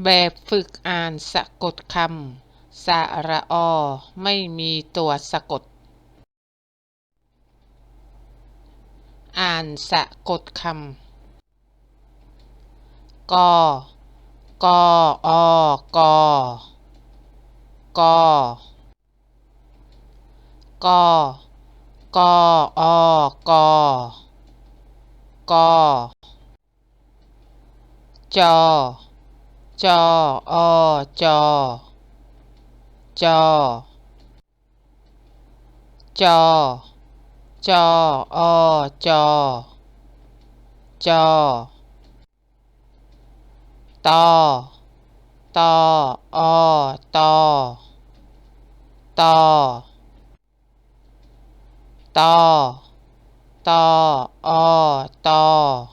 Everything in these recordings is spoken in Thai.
แบบฝึกอ่านสะกดคำ สระอ ไม่มีตัวสะกด อ่านสะกดคำ กอกออกกกกออกกจ 저, 어, 저, 저, 저, 저, 어, 저, 저, 떠, 떠, 어, 떠, 떠, 떠, 떠, 어, 떠,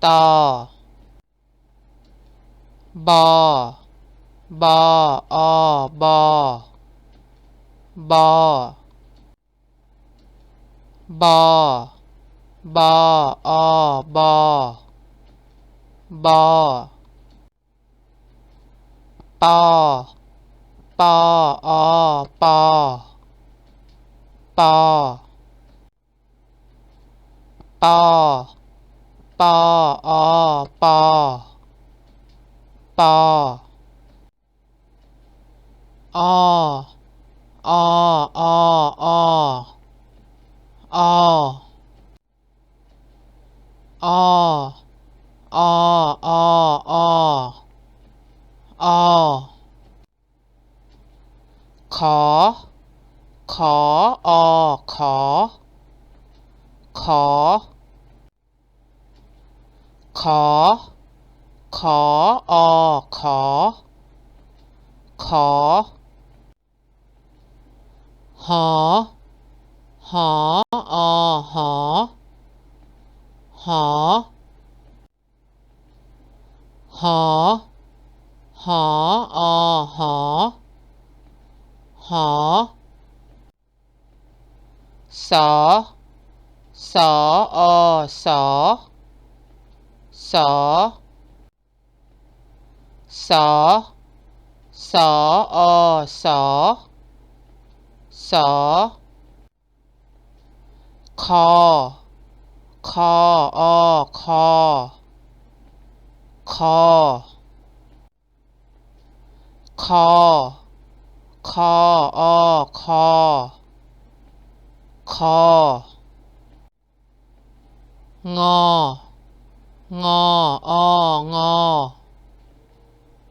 떠, บ บ อ บ บ บ บ อ บ บ ป ป อ ป ป ป ป อ ป ปออออออออออขอ ขออขอ ขอ ขอ ขออขอ ขอ หอ หออหอ หอ หอ หออหอ หอ สอ สออสอ สอ สอสออสอสอคอคออคอคอคอคออคอคององอองอ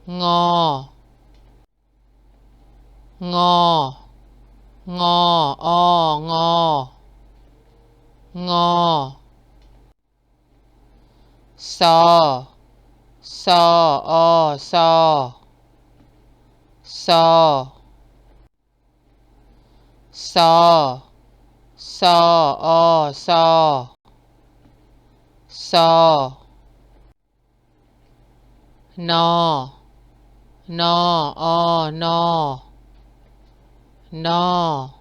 ngò ngò ngò o ngò ngò so so o so so so so o so so no no o no no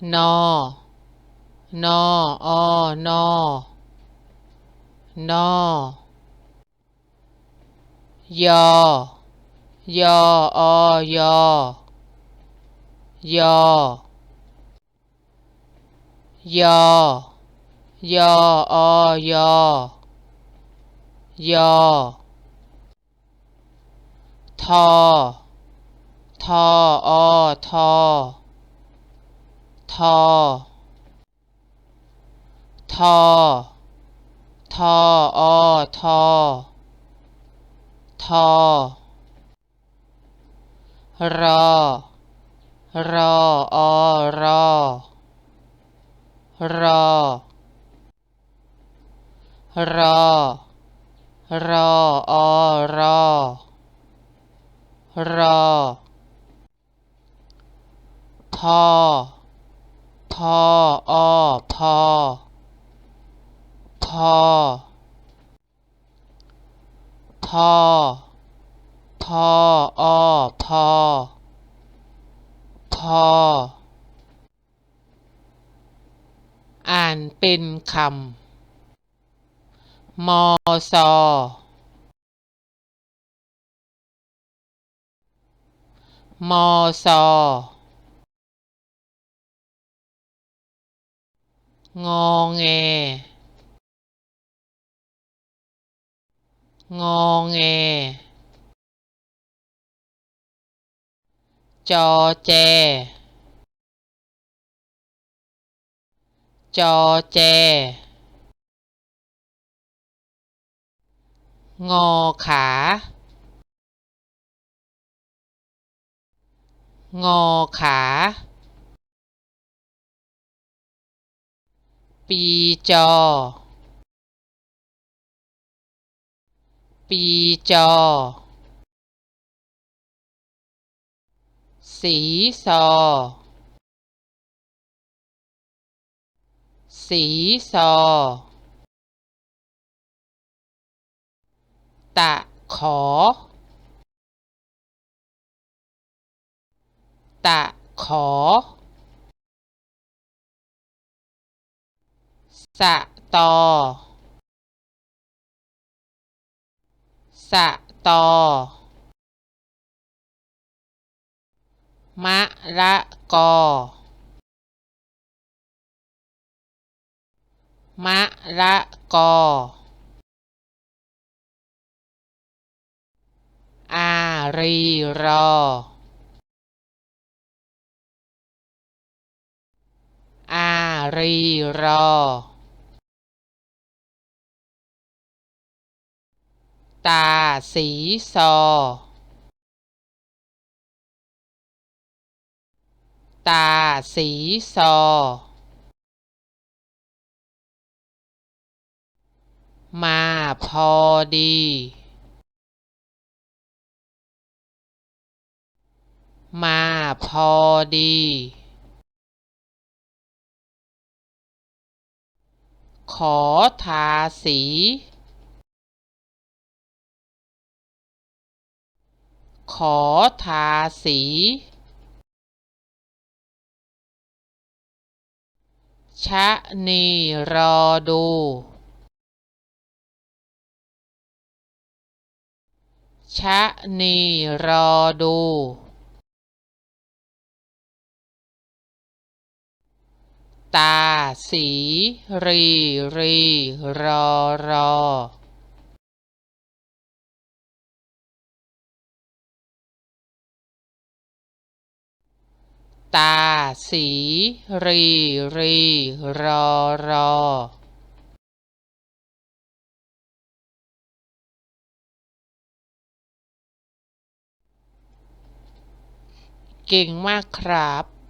no no o no no yo. Yo, o, yo. Yo. Yo. Yo, o, yo. Yo. 더, 더, 어, 더, 더, 더, 더, 어, 더, 더, 러, 러, 어, 러, 러, 러, 러, 어, 러. รอ ทอ ทออทอ ทอ ทอ ทออทอ ทอ อ่านเป็นคำ มอซอ มอซองอแงงอแงจอแจ จอแจ งอขาง อขา ปีจอ ปีจอ สีซอ สีซอ ตะขอ ตะขอ สะตอ สะตอ มะละกอ มะละกอ อารีรอ รีรอ ตาสีซอ ตาสีซอ มาพอดี มาพอดี ขอทาสี ขอทาสี ชะนีรอดู ชะนีรอดู ตา สี รี รี รอ รอตา สี รี รี รอ รอ เก่งมากครับ